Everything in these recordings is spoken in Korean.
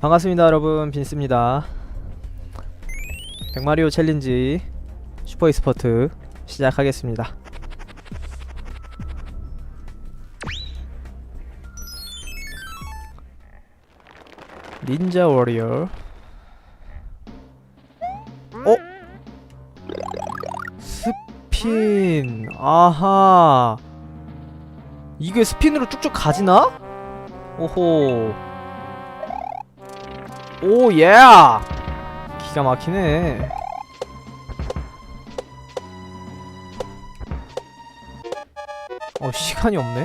반갑습니다 여러분. 빈스입니다. 백마리오 챌린지 슈퍼 이스포트 시작하겠습니다. 닌자 워리어. 어? 스핀. 아하. 이게 스핀으로 쭉쭉 가지나? 오호 오 예! 기가 막히네. 어 시간이 없네.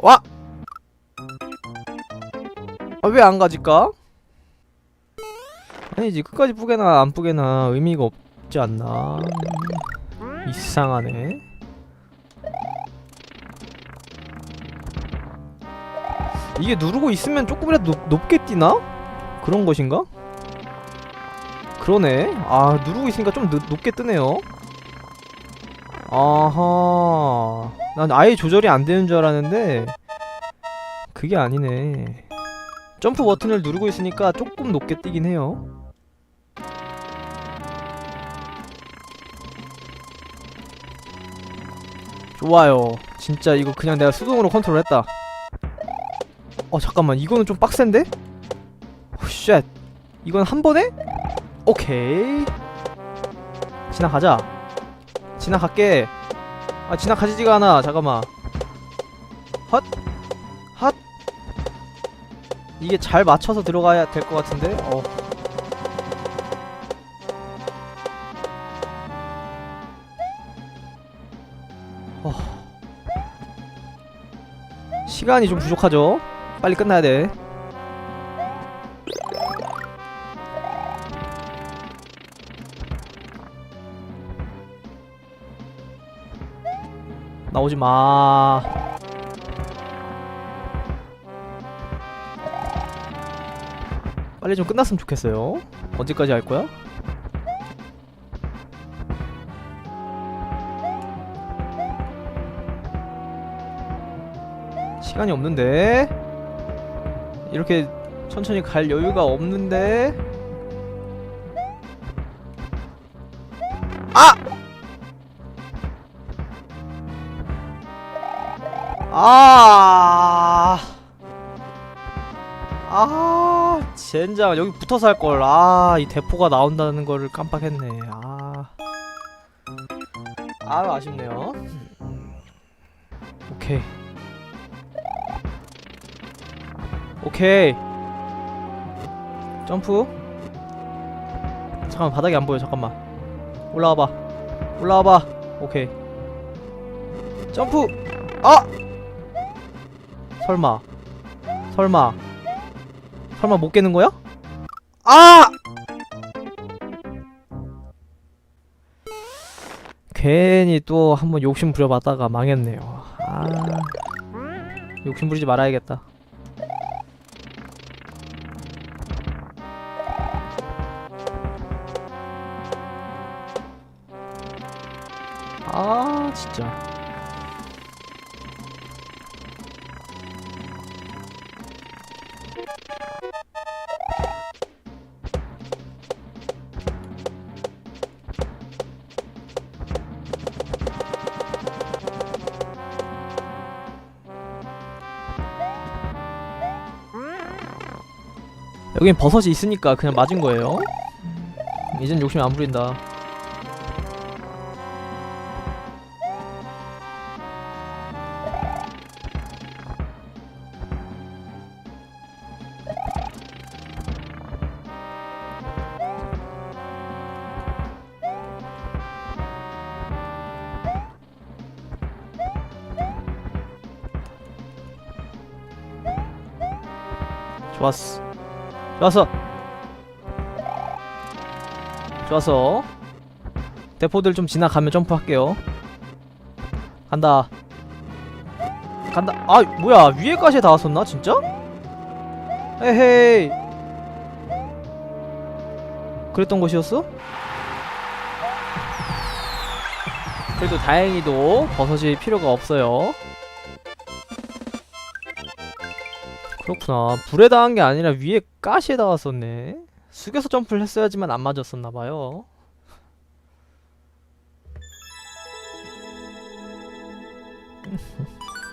와! 아 왜 안 가질까? 아니지 끝까지 뿌게나 안 뿌게나 의미가 없지 않나. 이상하네. 이게 누르고 있으면 조금이라도 높, 높게 뛰나? 그런 것인가? 그러네. 아, 누르고 있으니까 좀 늦, 높게 뜨네요. 아하. 난 아예 조절이 안 되는 줄 알았는데, 그게 아니네. 점프 버튼을 누르고 있으니까 조금 높게 뛰긴 해요. 좋아요. 진짜 이거 그냥 내가 수동으로 컨트롤 했다. 어 잠깐만. 이거는 좀 빡센데? 쉣. 이건 한 번에? 오케이. 지나가자. 지나갈게. 아 지나가지지가 않아. 잠깐만. 헛. 헛. 이게 잘 맞춰서 들어가야 될 것 같은데? 어. 어. 시간이 좀 부족하죠? 빨리 끝나야 돼. 나오지 마. 빨리 좀 끝났으면 좋겠어요. 언제까지 할 거야? 시간이 없는데. 이렇게 천천히 갈 여유가 없는데 아! 아! 아, 젠장 여기 붙어서 할 걸. 아, 이 대포가 나온다는 거를 깜빡했네. 아. 아, 아쉽네요. 오케이. 점프. 잠깐만 바닥이 안 보여 잠깐만. 올라와봐. 올라와봐. 오케이. 점프. 아! 설마. 설마. 설마 못 깨는 거야? 아! 괜히 또 한번 욕심 부려봤다가 망했네요. 아. 욕심 부리지 말아야겠다 여긴 버섯이 있으니까 그냥 맞은 거예요. 이젠 욕심 안 부린다. 좋았어 좋았어. 좋았어. 대포들 좀 지나가면 점프할게요. 간다. 간다. 아 뭐야. 위에까지 다 왔었나 진짜? 에헤이. 그랬던 곳이었어? 그래도 다행히도 버섯이 필요가 없어요 그렇구나. 불에 닿은 게 아니라 위에 가시에 닿았었네. 숙여서 점프를 했어야지만 안 맞았었나봐요.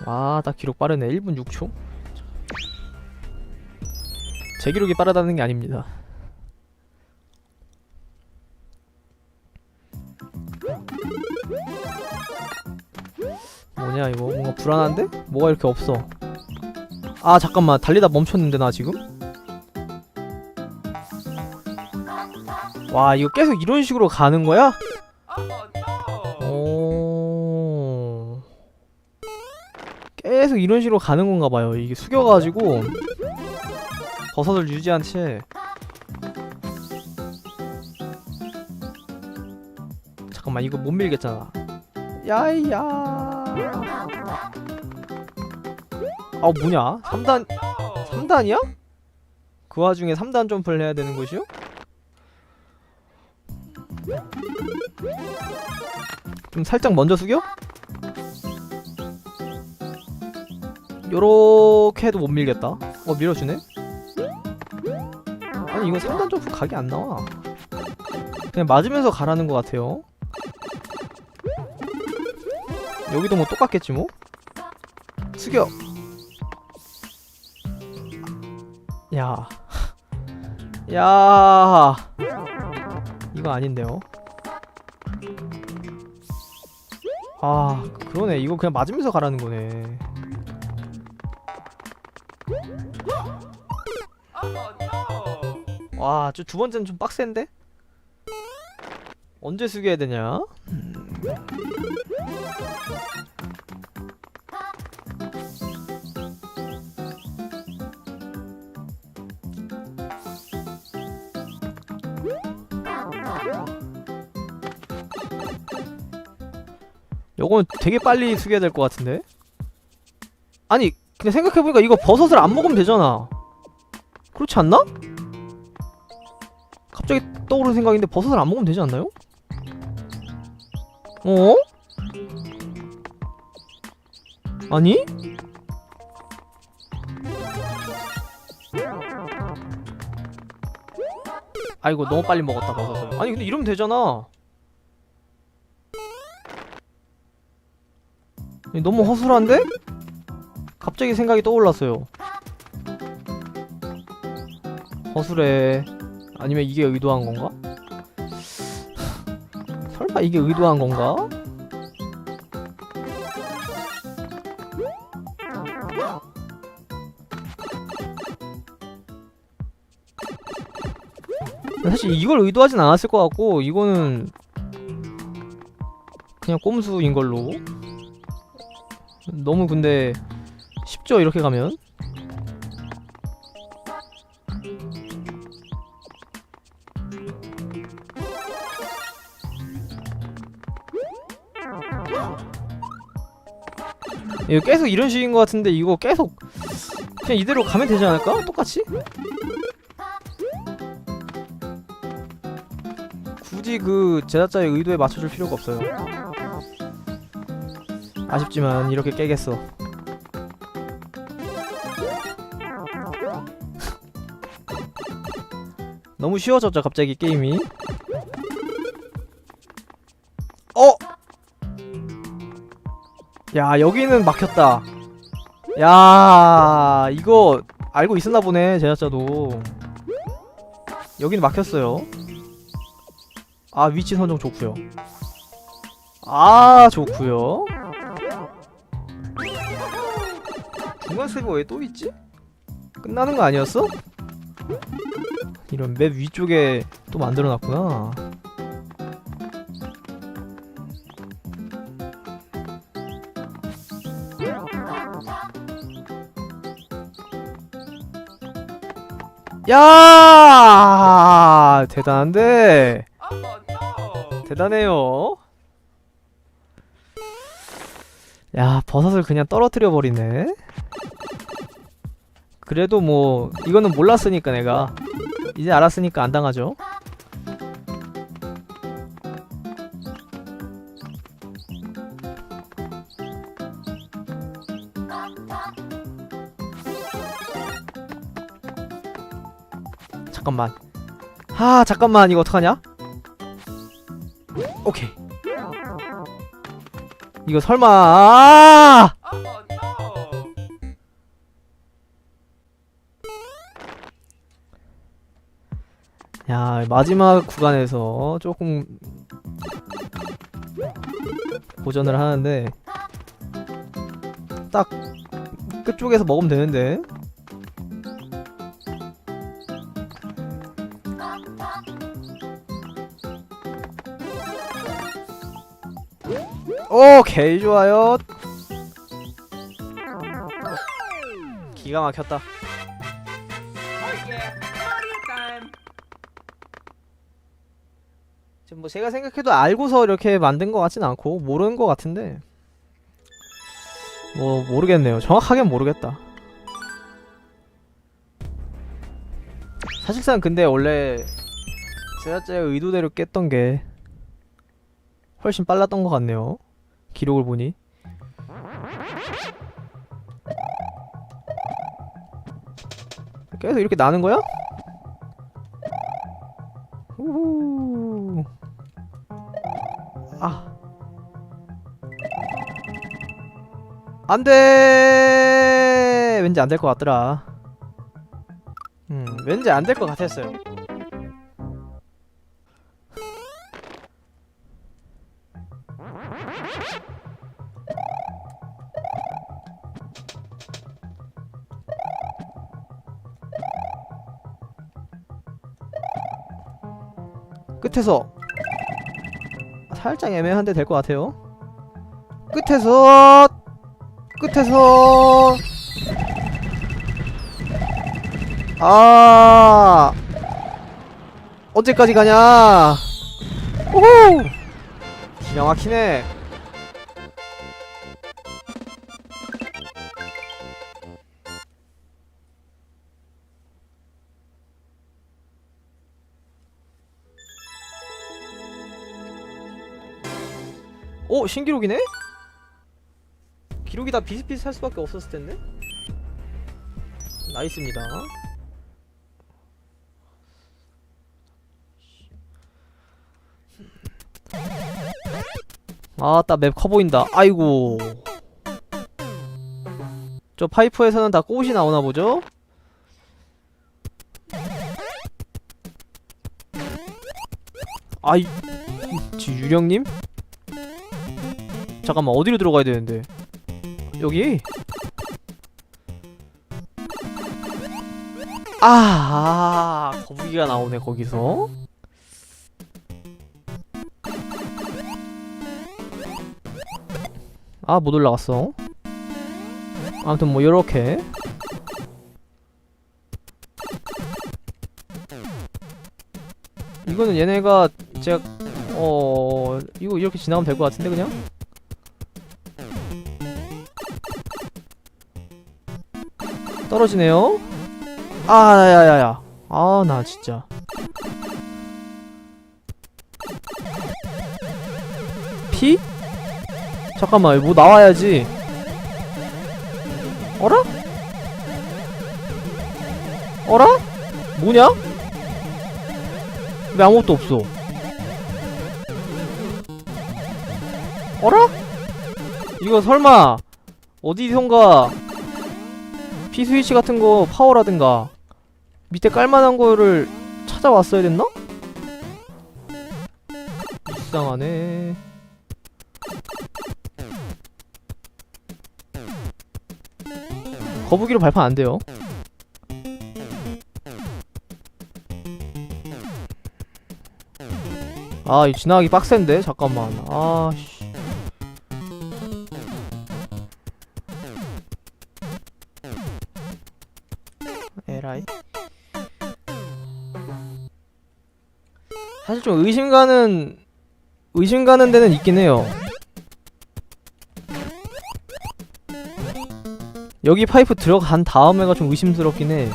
아나 기록 빠르네. 1분 6초? 제 기록이 빠르다는 게 아닙니다. 뭐냐 이거? 뭔가 불안한데? 뭐가 이렇게 없어 아 잠깐만. 달리다 멈췄는데 나 지금? 와 이거 계속 이런 식으로 가는 거야? 오... 계속 이런 식으로 가는 건가 봐요. 이게 숙여가지고. 버섯을 유지한 채. 잠깐만 이거 못 밀겠잖아. 야이야 아 뭐냐 3단 3단이야? 그 와중에 3단 점프를 해야 되는 것이요? 좀 살짝 먼저 숙여? 요렇게 해도 못 밀겠다 어 밀어주네? 아니 이거 3단 점프 각이 안 나와 그냥 맞으면서 가라는 것 같아요 여기도 뭐 똑같겠지 뭐? 숙여 야. 야. 이거 아닌데요. 아, 그러네. 이거 그냥 맞으면서 가라는 거네. 와, 저 두 번째는 좀 빡센데? 언제 숙여야 되냐? 요건 되게 빨리 숙여야 될 것 같은데? 아니 근데 생각해보니까 이거 버섯을 안 먹으면 되잖아 그렇지 않나? 갑자기 떠오르는 생각인데 버섯을 안 먹으면 되지 않나요? 어? 아니? 아이고 너무 빨리 먹었다 버섯을 아니 근데 이러면 되잖아 너무 허술한데? 갑자기 생각이 떠올랐어요. 허술해. 아니면 이게 의도한 건가? 설마 이게 의도한 건가? 사실 이걸 의도하진 않았을 것 같고 이거는 그냥 꼼수인 걸로 너무 근데 쉽죠 이렇게 가면 이거 계속 이런 식인 것 같은데 이거 계속 그냥 이대로 가면 되지 않을까? 똑같이? 굳이 그 제작자의 의도에 맞춰줄 필요가 없어요 아쉽지만 이렇게 깨겠어. 너무 쉬워졌죠 갑자기 게임이. 어? 야 여기는 막혔다. 야 이거 알고 있었나 보네 제작자도. 여기는 막혔어요. 아 위치 선정 좋고요. 아 좋고요. 세이버 왜또 있지? 끝나는 거 아니었어? 이런 맵 위쪽에 또 만들어놨구나. 야 대단한데 대단해요. 야 버섯을 그냥 떨어뜨려 버리네. 그래도 뭐 이거는 몰랐으니까 내가. 이제 알았으니까 안 당하죠. 잠깐만. 아 잠깐만. 이거 어떡하냐? 오케이. 이거 설마 아 야 마지막 구간에서 조금 고전을 하는데 딱 끝쪽에서 먹으면 되는데. 오케이 좋아요. 기가 막혔다 뭐 제가 생각해도 알고서 이렇게 만든 것 같진 않고 모르는 것 같은데 뭐 모르겠네요. 정확하게는 모르겠다. 사실상 근데 원래 제가 제 의도대로 깼던 게 훨씬 빨랐던 것 같네요. 기록을 보니. 계속 이렇게 나는 거야? 아. 안 돼! 왠지 안 될 것 같더라. 음, 왠지 안 될 것 같았어요. 끝에서 살짝 애매한데 될 것 같아요. 끝에서 끝에서 아 언제까지 가냐? 오호 기가 막히네. 오 신기록이네? 기록이 다 비슷비슷할 수밖에 없었을 텐데. 나이스입니다. 아따 맵 커 보인다. 아이고. 저 파이프에서는 다 꽃이 나오나 보죠? 아이, 지 유령님? 잠깐만 어디로 들어가야 되는데? 여기? 아, 아 거북이가 나오네 거기서. 아, 못 올라갔어. 아무튼 뭐 요렇게 이거는 얘네가 제가 어 이거 이렇게 지나가면 될 것 같은데 그냥 떨어지네요. 아, 야야야. 아, 나 진짜. 피? 잠깐만, 뭐 나와야지. 어라? 어라? 뭐냐? 왜 아무것도 없어? 어라? 이거 설마 어디선가 피 스위치 같은 거 파워라든가 밑에 깔만한 거를 찾아왔어야 됐나? 이상하네. 거북이로 발판 안 돼요. 아, 이 지나가기 빡센데? 잠깐만. 아, 씨. 좀 의심 가는 의심 가는 데는 있긴 해요. 여기 파이프 들어간 다음에가 좀 의심스럽긴 해.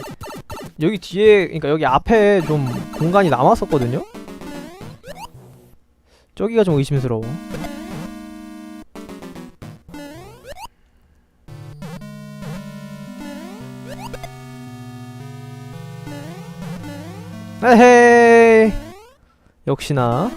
여기 뒤에, 그러니까 여기 앞에 좀 공간이 남았었거든요. 저기가 좀 의심스러워. 에헤이 역시나.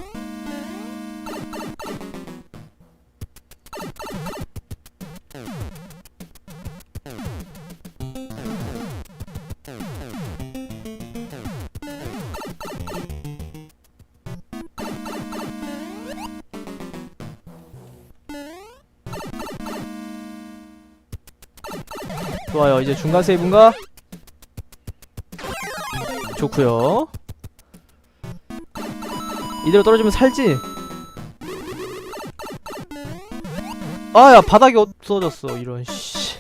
좋아요. 이제 중간 세이브인가? 좋구요 이대로 떨어지면 살지? 아 야 바닥이 없어졌어 이런 씨.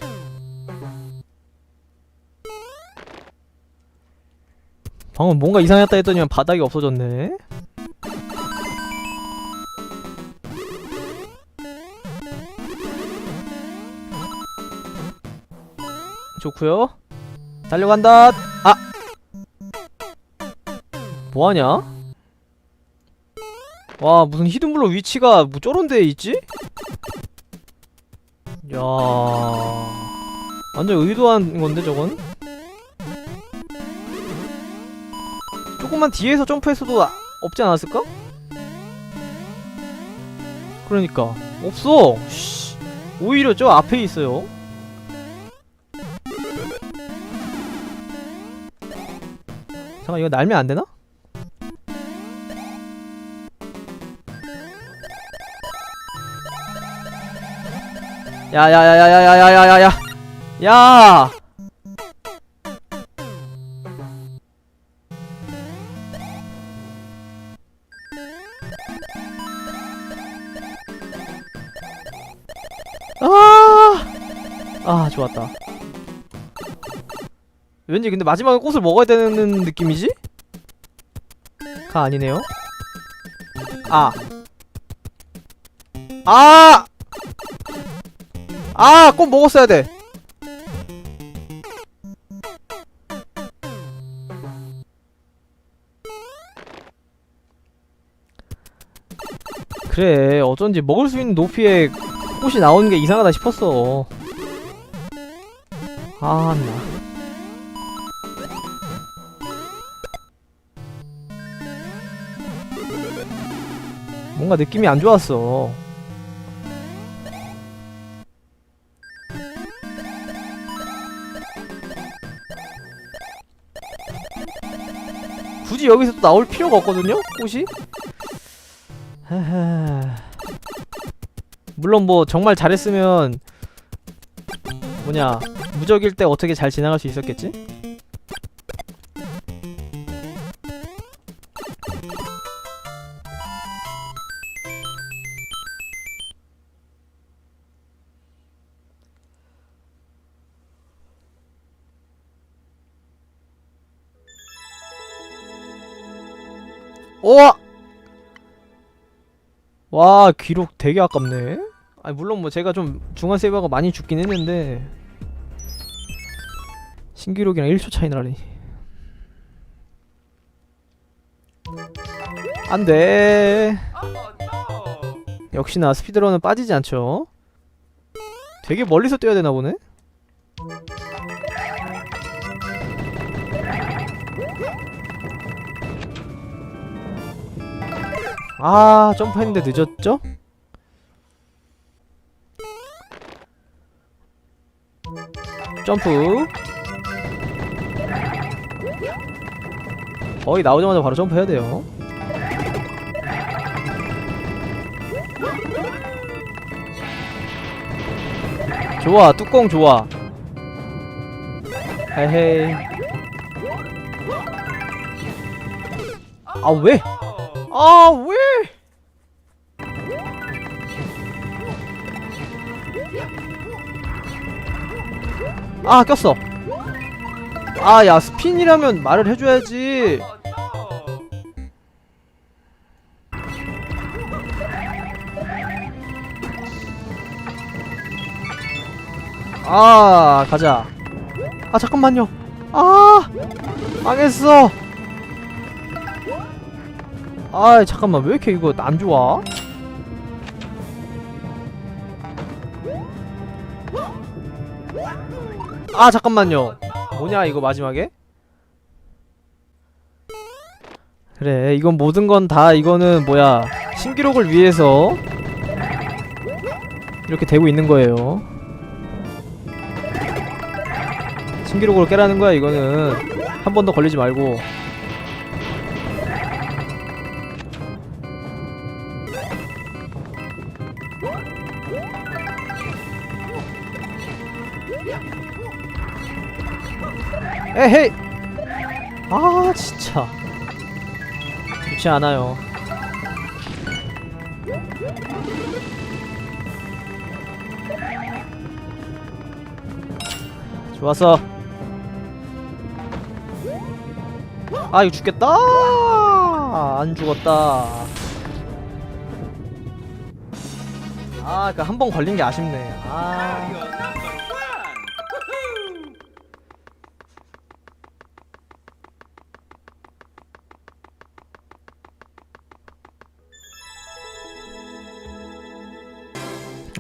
방금 뭔가 이상했다 했더니 바닥이 없어졌네. 좋구요. 달려간다. 아! 뭐하냐? 와 무슨 히든블록 위치가 뭐 저런 데에 있지? 야 완전 의도한 건데 저건? 조금만 뒤에서 점프했어도 아- 없지 않았을까? 그러니까 없어 씨. 오히려 저 앞에 있어요 잠깐 이거 날면 안 되나? 야야야야야야야야야 야! 아! 아, 좋았다. 왠지 근데 마지막에 꽃을 먹어야 되는 느낌이지? 가 아니네요. 아. 아! 아, 꼭 먹었어야 돼. 그래, 어쩐지 먹을 수 있는 높이에 꽃이 나오는 게 이상하다 싶었어. 아, 나. 뭔가 느낌이 안 좋았어. 굳이 여기서 또 나올 필요가 없거든요? 꽃이? 물론 뭐 정말 잘했으면 뭐냐 무적일 때 어떻게 잘 지나갈 수 있었겠지? 우와! 와 기록 되게 아깝네. 아니 물론 뭐 제가 좀 중간 세이버가 많이 죽긴 했는데. 신기록이랑 1초 차이 나라니. 안돼! 역시나 스피드런은 빠지지 않죠. 되게 멀리서 뛰어야 되나 보네 아 점프했는데 늦었죠? 점프 거의 나오자마자 바로 점프해야 돼요 좋아 뚜껑 좋아 헤헤이 아 왜? Oh! 아 왜? 아 꼈어. 아 야 스핀이라면 말을 해줘야지! 아 가자. 아 잠깐만요. 아 망했어. 아 잠깐만. 왜 이렇게 이거 안 좋아 아 잠깐만요. 뭐냐 이거 마지막에? 그래 이건 모든 건 다 이거는 뭐야 신기록을 위해서 이렇게 되고 있는 거예요. 신기록으로 깨라는 거야 이거는. 한 번 더 걸리지 말고 에헤이 아 진짜. 좋지 않아요. 좋았어. 아 이거 죽겠다. 안 죽었다. 아그한번 걸린 게 아쉽네. 아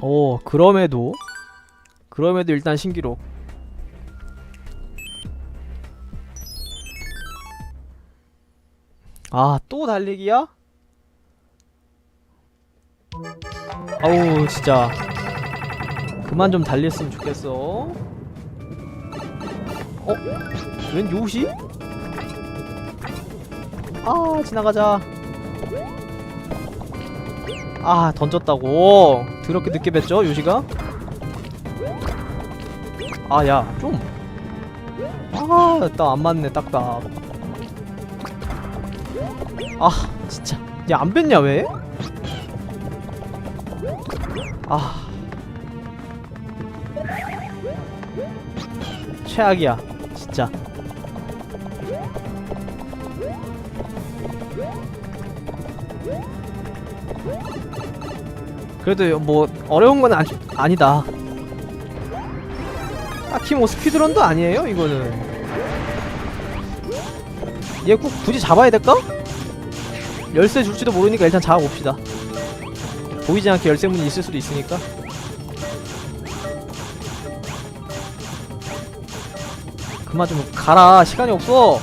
오 그럼에도 그럼에도 일단 신기록 아 또 달리기야? 아우 진짜 그만 좀 달렸으면 좋겠어 어? 웬 요시? 아 지나가자 아 던졌다고? 더럽게 늦게 뵀죠 요시가? 아 야 좀아딱 안 맞네 딱딱. 아 진짜. 야안 뵀냐 왜? 아. 최악이야 그래도 뭐 어려운 건 아니, 아니다. 딱히 뭐 스피드런도 아니에요 이거는. 얘 꼭 굳이 잡아야 될까? 열쇠 줄지도 모르니까 일단 잡아봅시다. 보이지 않게 열쇠문이 있을 수도 있으니까. 그만 좀 가라. 시간이 없어.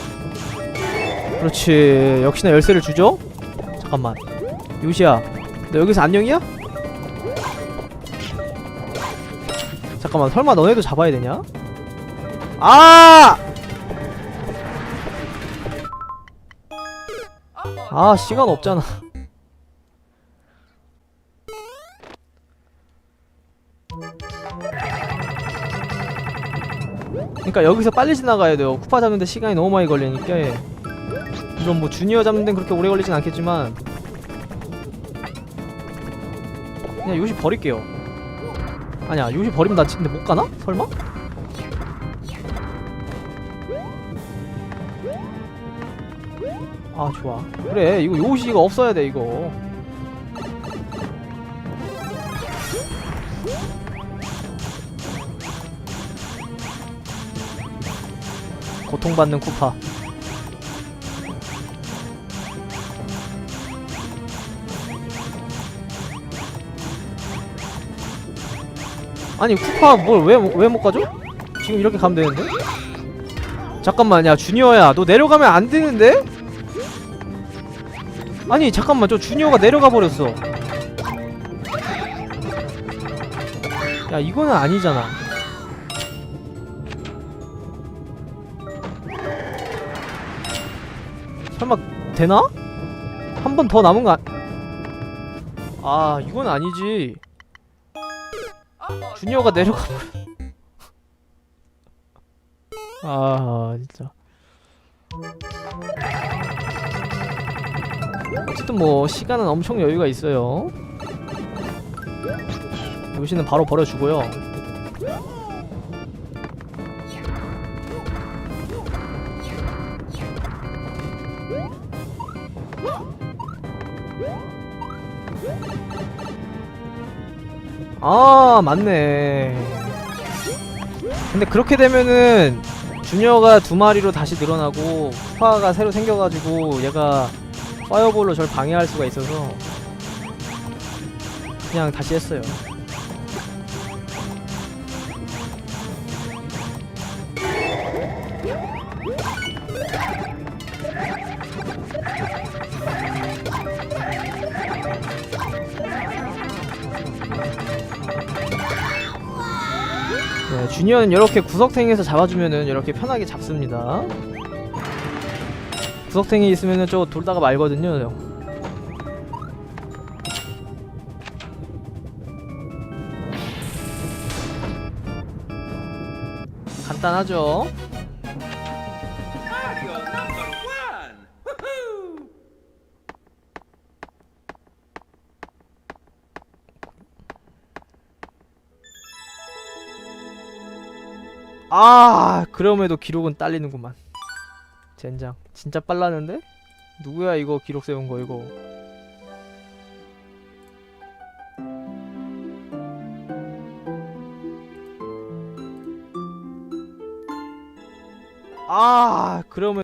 그렇지. 역시나 열쇠를 주죠? 잠깐만. 요시야 너 여기서 안녕이야? 잠깐만 설마 너네도 잡아야 되냐? 아! 아 시간 없잖아. 그러니까 여기서 빨리 지나가야 돼요. 쿠파 잡는데 시간이 너무 많이 걸리니까. 물론 뭐 주니어 잡는 데는 그렇게 오래 걸리진 않겠지만. 그냥 요시 버릴게요 아니야 요시 버리면 나 근데 못 가나? 설마? 아 좋아 그래 이거 요시가 없어야 돼 이거 고통받는 쿠파 아니 쿠파 뭘 왜 왜 못 가죠? 지금 이렇게 가면 되는데? 잠깐만 야 주니어야 너 내려가면 안 되는데? 아니 잠깐만 저 주니어가 내려가 버렸어 야 이거는 아니잖아 설마 되나? 한 번 더 남은 거 아... 아 이건 아니지 주니어가 내려가 버려 아 진짜. 어쨌든 뭐 시간은 엄청 여유가 있어요. 요시는 바로 버려주고요 아 맞네. 근데 그렇게 되면은 주니어가 두 마리로 다시 늘어나고 쿠파가 새로 생겨가지고 얘가 파이어볼로 절 방해할 수가 있어서 그냥 다시 했어요 네, 주니어는 이렇게 구석탱이에서 잡아주면은 이렇게 편하게 잡습니다. 구석탱이 있으면은 저 돌다가 말거든요. 간단하죠? 아 그럼에도 기록은 딸리는구만. 젠장. 진짜 빨랐는데? 누구야 이거 기록 세운 거 이거? 아 그러면